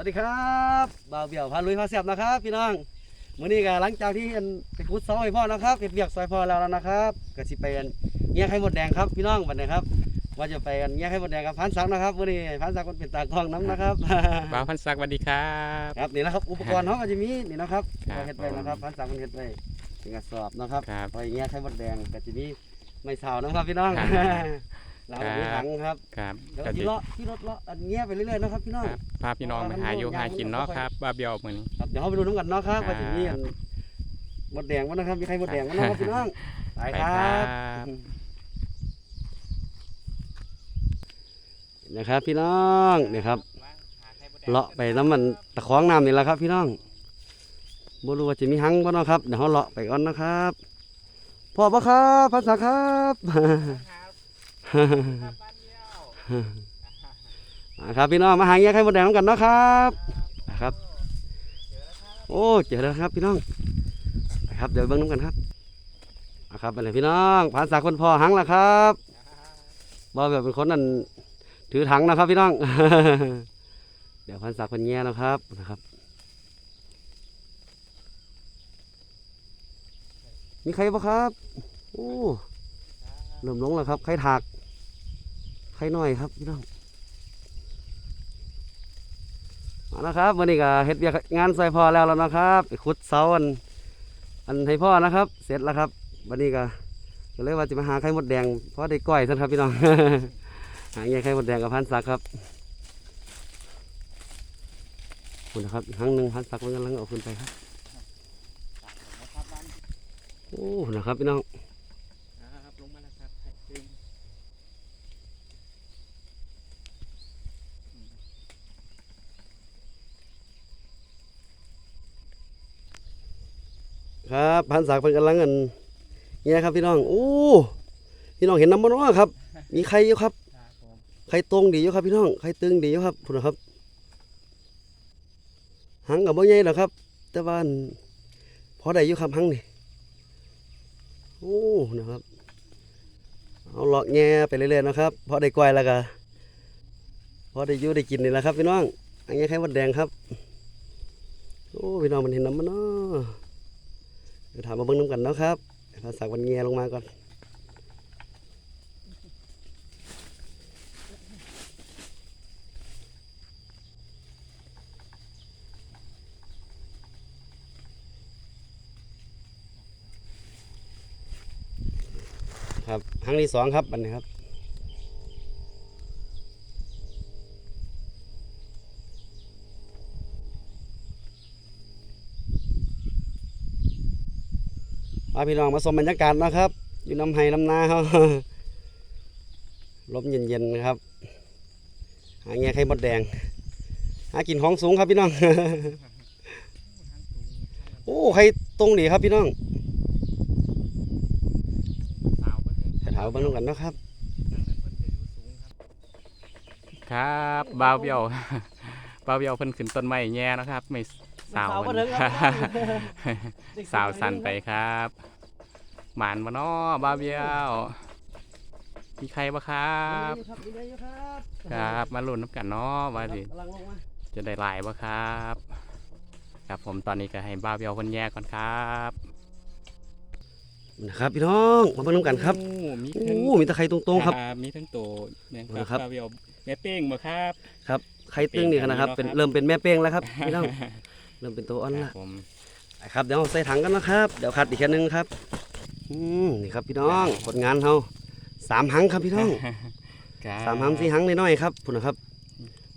วัสดีครับบ่าวเบี่ยวพาลุยพาเสียบนะครับ พี่น้องมื้อนี้ก็หลังจากที่อันไปขุดเสาให้พ่อนะครับเก็บเบียกซอยพ่อแล้วนะครับก็สิไปอันเงี้ยไข่มดแดงครับพี่น้องบัดนี้ครับว่าจะไปอันเงี้ยไข่มดแดงกับพันสักนะครับมื้อนี้พันสักมันเป็นตากล้องน้ำนะครับบ่าวพันศักดิ์สวัสดีครับครับนี่นะครับอุปกรณ์เขาก็จะมีนี่นะครับครับเราเฮ็ดไว้นะครับพันสักมันเฮ็ดไว้เป็นกระสอบนะครับครับไว้เงี้ยไข่มดแดงก็จะมีไม่เสานะครับพี่น้อง ครับเรามีถังครับครับแล้วก็ที่สิเลาะที่รถเลาะอันเงี้ยไปเรื่อยๆนะครับพี่น้องครับพาพี่น้องไปหาอยู่หากินเนาะครับบ่าวเบียวมื้อนี้ครับเดี๋ยวเราไปดูน้ำกันเนาะครับครับว่าจะมีอันหมดแดงวะนะครับมีใครหมดแดงวะเนาะครับพี่น้องไปครัไปครับบนะครับพี่น้องนี่ครับเลาะไปน้ำมันตะคองน้ำนี่แหละครับ พี่น้องบ่รู้ว่าจะมีหังบ่เนาะครับเดี๋ยวเราเลาะไปก่อนนะครับพ่อปะครับภาษาครับมา ครับพี่น้องมาหาเงี้ยใครหมดแดงน้ำกันเนาะครับนะครับ โอ้เจอแล้วครับพี่น้องไปครับเดี๋ยวเบิ้งน้ำกันครับนะครับไปเลยพี่น้องผ่านสากคนพอหังแล้วครับบอแบบเป็นคนนั่นถือถังนะครับพี่น้อง เดี๋ยวพันสากคนแง่นะครับนะครับมีใครปะครับ โอ้ เริ่มลงแล้วครับใครถักใครน้อยครับพี่น้องมาแล้วครับวันนี้ก็เฮ็ดงานซอยพ่อแล้วแล้วนะครับขุดเสาอันอันให้พ่อนะครับ เสร็จแล้วครับวันนี้ก็ก็เลยว่าจะมาหาไข่มดแดงเพราะได้ก้อยซะครับพี่น้อง หาเงี้ยไข่มดแดงกับพันสักครับอบคุณนะครับครั้งหนึ่งพันสักมันกำลังเอาขึ้นไปครับโอ้นะครับพี่น้อง ครับลงมาแล้วครับ ครับพันสักเป็นกำลังอันเงี้ยครับพี่น้องโอ้พี่น้องเห็นน้ำมันว่าครับ มีไข่อยู่ครับครับผมไข่ตรงดีอยู่ครับพี่น้องไข่ตึงดีอยู่ครับพุ่นนะครับหังกับบ่ใหญ่หรอกครับ แต่ว่าอันพอได้อยู่ครับหังนี่โอ้นะครับ เอาเลาะแง่ไปเรื่อยๆนะครับพอได้กล้วยแล้วก็พอได้อยู่ได้กินนี่แหละครับ พี่น้องอันนี้ไข่มดแดงครับ โอ้พี่น้องมันเห็นน้ำมันเนาะเดี๋ยวถามมาเบิ่งน้ำกันเนาะครับภาษาวันเงียลงมาก่อนครับครั้งที่สองครับอันนี้ครับ พาพี่น้องมาชมบรรยากาศนะครับ อยู่น้ำไห้น้ำนาเขาลมเย็นๆนะครับ หาแง่ไข่มดแดง หากินของสูงครับพี่น้อง โอ้ไข่ตรงดีครับพี่น้องสาวเพิ่นเห็นถามเบ้างน้ำกันนะครับ ครับบ่าวเบียวบ่าวเบียวเพิ่นขึ้นต้นไม้แย่นะครับไม่ สาวสาวบ่เพิ่นถึงครับสาวสั่นไปครับหมานบ่น้อบ่าวเบียวมีใครบ่ครับมีครับมีได้อยู่ครับ ครับมาลุ้นน้ำกันเนาะว่าสิกำลังลงมาจะได้หลายบ่ครับ ครับผมตอนนี้ก็ให้บ่าวเบียวเพิ่นแยกก่อนครับนะครับพี่น้องมาเบิ่งน้ำกันครับโอ้มีโอ้ทั้งมีตะไคร้ตรงๆครับมีทั้งโตเนี่ยนะคครัรับบบ่าวเบียวแม่เป้งบ่ครับ ครับไข่ตึงนี่นะครับเป็นเริ่มเป็นแม่เป้งแล้วครับพี่น้อง เริ่มเป็นตัวอ่อนคแล้รัวบผมไปครับเดี๋ยวเอาใส่ถังกันนะครับ เดี๋ยวคัดอีกแค่นึงครับอืมนี่ครับพี่น้องผลงานเขาสามหังครับพี่น้องครับสามหังสี่หังน้อยๆครับพุ่นนะครับ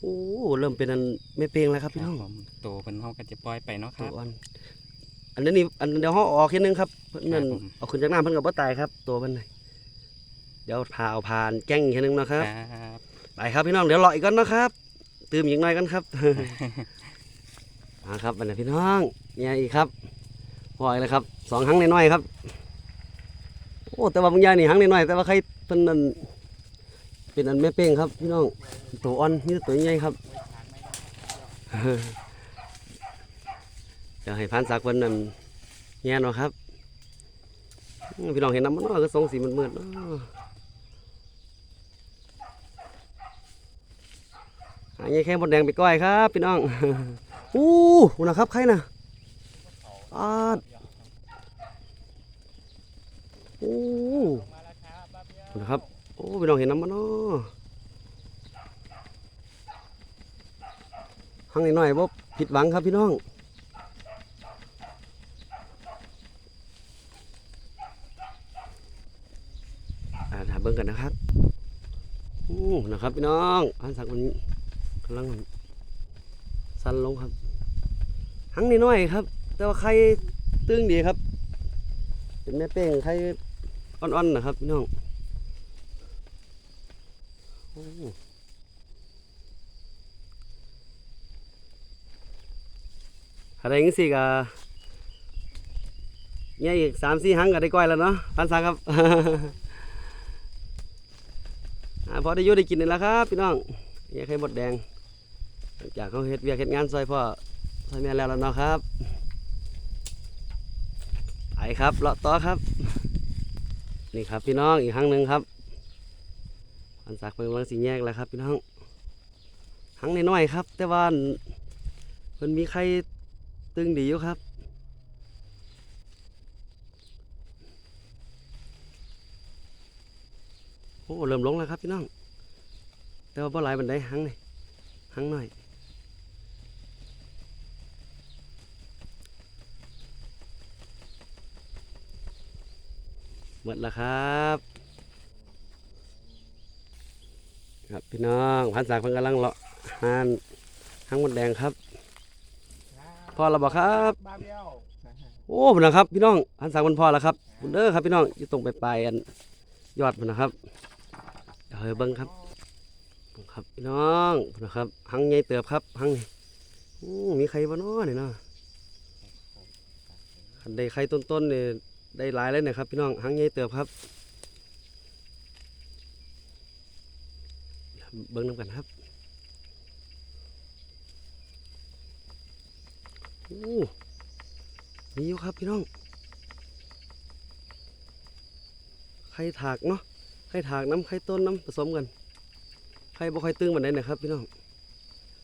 โอ้เริ่มเป็นอันแม่เป้งแล้วครับพี่น้องผมโตเพิ่นเฮาก็จะปล่อยไปเนาะคตัวรับอ่อนอันนี้นี่อันเดี๋ยวเขาออกแค่นึงครับเพิ่นนั่นครับผมเอาขึ้นจากน้ำเพิ่นกับบ่ตายครับตัวเพิ่นน่ะเดี๋ยวพาเอาผ่านแก้งอีกแค่นึงนะครับครับไปครับพี่น้องเดี๋ยวรออีกก่อนนะครับ ตื่มอีกหน่อยกันครับ มาครับบันนี้พี่น้องเนี่ยอีกครับพออีกเลยครับสองหังน้อยๆครับโอ้แต่ว่าบางอย่างนี่หังน้อยๆแต่ว่าใครเป็นอันเป็นอันแม่เป้งครับพี่น้องตัวอ่อนนี่ตัวใหญ่ครับเดี๋ยวให้พันสักวันนั้นแง่เนาะครับพี่น้องเห็นน้ำมันเนาะก็ทรงสีมืดๆเนาะหาไงแค่มดแดงไปก้อยครับ พี่น้อง อู้หูนะครับใครนะอาดโอ้หูนะครับโอ้พี่น้องเห็นน้ำมันเนาะหังนิดหน่อยบ่ผิดหวังครับพี่น้องอ่าถามเบิ่งกันนะครับอู้นะครับพี่น้องพันสักมันกำลัง สั้นลงครับหังนิดหน่อยครับ แต่ว่าไข่ตึงดีครับ เป็นแม่เป้งไข่อ่อนๆนะครับพี่น้องอะไรงี้สิกะเนี่ยอีกสามสี่หังก็ได้ก้อยแล้วเนาะพันสักครับอ่าพอได้ยุ่ได้กินนี่แหละครับ พี่น้องเนี่ยไข่มดแดง จากเขาเฮ็ดเวียกเฮ็ดงานซอยพ่อซอยแม่แล้วแล้วเนาะครับไปครับเลาะต่อครับ นี่ครับพี่น้องอีกครั้งหนึ่งครับอันสักเป็นวังสีแยกแล้วครับ พี่น้องหังน้อยๆครับ แต่ว่ามันมีไข่ตึงดีอยู่ครับโอ้เริ่มลงแล้วครับพี่น้อง แต่ว่าบ่หลายบันไดหังนี่หังหน่อย หมดแล้วครับ ครับพี่น้องพันสากเพิ่งกำลังเลาะหานหังมดแดงครับพอเราบอกครับบาเบียวโอ้พุ่นนะครับ พี่น้องพันสากมันพอแล้วครับพุ่นเด้อครับพี่น้องอยู่ตรงปลายๆอันยอดพุ่นนะครับเดี๋ยวเบิ้งครับครับพี่น้องพุ่นนะครับหังใหญ่เติบครับหังนี่มีใครบ้าน้อนี่เนาะคันได้ไข่ต้นๆนี่ย ได้หลายเลยนะครับ พี่น้องหังใหญ่เติบครับ เบิ้งน้ำกันครับอู้มีอยู่ครับพี่น้องไข่ถากเนาะไข่ถากน้ำไข่ต้นน้ำผสมกันไข่บ่ค่ตึงบันไดนะครับ พี่น้อง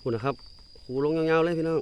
หูนะครับหูลงยาวๆเลยพี่น้อง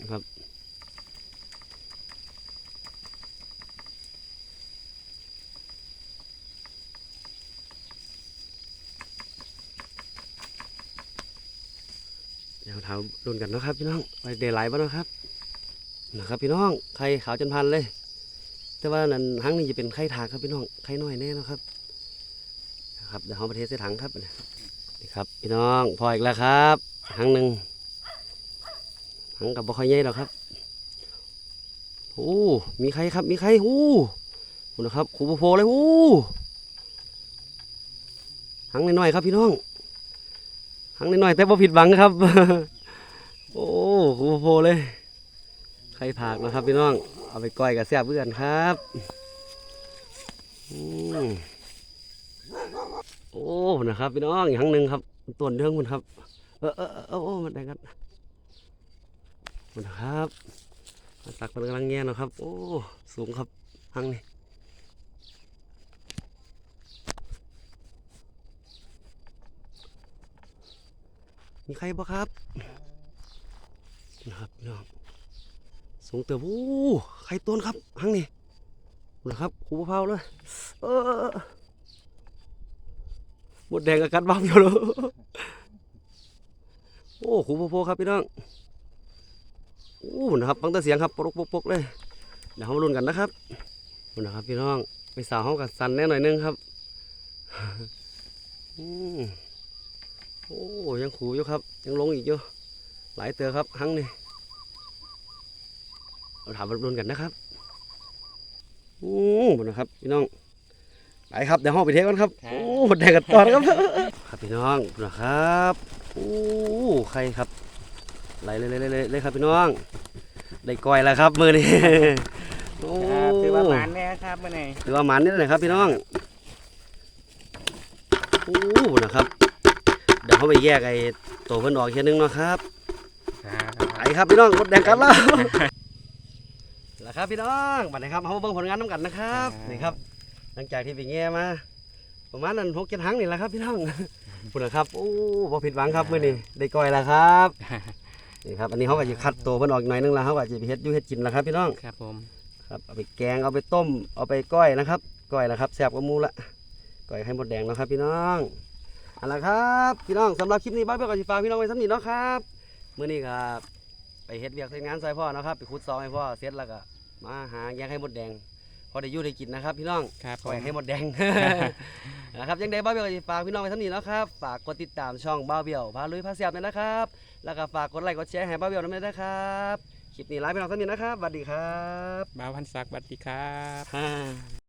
นะครับเดี๋ยวเท้ารุนกันนะครับพี่น้องไปเดลน์บ้างนะครับ นะครับ พี่น้องไข่ขาวจนพันเลย แต่ว่านั่นหังนี่จะเป็นไข่ถากครับพี่น้องไข่น้อยแน่นะครับนะครับเดี๋ยวเอาประเทศใส่ถังครับนี่ครับ พี่น้องพออีกแล้วครับหังหนึ่ง หังกับบ่ค่อยใหญ่หรอกครับโอ้มีใครครับ มีใครโอ้โหนะครับขูโพเลยโอ้หังน้อยๆครับพี่น้องครั้งน้อยๆแต่พอผิดหวังครับ โอ้โหโพเลยไข่ถากนะครับพี่น้อง เอาไปก้อยกับแซ่บเพื่อนครับอืมโอ้นะครับพี่น้องอีกครั้งหนึ่งครับต้นเรื่องมันครับ เออเออเออออโอ้มันแดงกัน มันครับมาตักมันกำลังแง่เนาะครับ โอ้ สูงครับหังนี่มีใครบ่ครับนะครับน้องสูงเติบโอ้ไข่ต้นครับหังนี่นะครับหูมะพร้าวเลยเออหมดแดงกับกัดบ้าอยู่เลยโอ้หูโพครับพี่น้อง อ้นะครับฟังแต่เสียงครับปกปกปกเลยเดี๋ยวเรามาลุ้นกันนะครับนะครับพี่น้องไปสาวห้องกับสันแน่หน่อยนึงครับอืมโอ้ยังขู่อยู่ครับ ยังลงอีกอยู่หลายเตือครับหังนี่เราถามรุนกันนะครับอืมหมดนะครับพี่น้องไปครับเดี๋ยวห้องไปเทสกันครับโอ้หมดแดงกันต่อนะครับ ครับพี่น้องนะครับโอ้ใครครับ ไหลเลยเลยเลยเลยครับพี่น้อง ได้ก้อยแล้วครับมือนี้โอ้ครับถือว่าหมานแน่ครับมื่อไหร่ถือว่าหมันนี่เลยครับพี่น้องโอ้นะครับ เดี๋ยวเขาไปแยกไอ้ตัวเพิ่นออกอีกทีนึงเนาะครับครับไปครับพี่น้องมดแดงกันแล้วแล้วครับพี่น้องบัดนี้ครับเฮามาเบิ่งผลงานน้ำกันนะครับครับนี่ครับ หลังจากที่ไปแง่มาประมาณนั้นหกเจ็ดหังนี่แหละครับพี่น้องพุ่นนะครับโอ้บ่ผิดหวังครับมื้อนี้ได้ก้อยแล้วครับ นี่ครับอันนี้เขาก็จะคัดตัวเพิ่นออกอีกหน่อยนึงแล้วเขาก็จะไปเฮ็ดอยู่เฮ็ดกินแล้วครับพี่น้องครับผมครับเอาไปแกงเอาไปต้มเอาไปก้อยนะครับก้อยแล้วครับแซ่บกว่าหมูละก้อยให้หมดแดงแล้วครับ พี่น้องเอาละครับพี่น้องสำหรับคลิปนี้บ้านเพื่อนก็สิฝากพี่น้องไว้สำนี้เนาะครับมื้อนี้ครับไปเฮ็ดเวียกเฮ็ดงานซอยพ่อเนาะครับไปขุดซอยให้พ่อเสร็จแล้วก็มาหาแยงให้หมดแดงพอได้อยู่ได้กินนะครับ พี่น้องครับผก้อยมให้หมดแดงนะครับยังได้บ้าเบี้ยวก็สิฝากพี่น้องไว้สำนี้แล้วครับ ฝากกดติดตามช่องบ้าเบี้ยวพาลุยพาเสียบด้วยนะครับ แล้วก็ฝากกดไลค์กดแชร์ให้บ้าเบี้ยวด้วยนะครับคลิปนี้ลาพี่น้องสำนี้นะครับสวัสดีครับ บ่าวพันศักดิ์สวัสดีครับ ฮ่า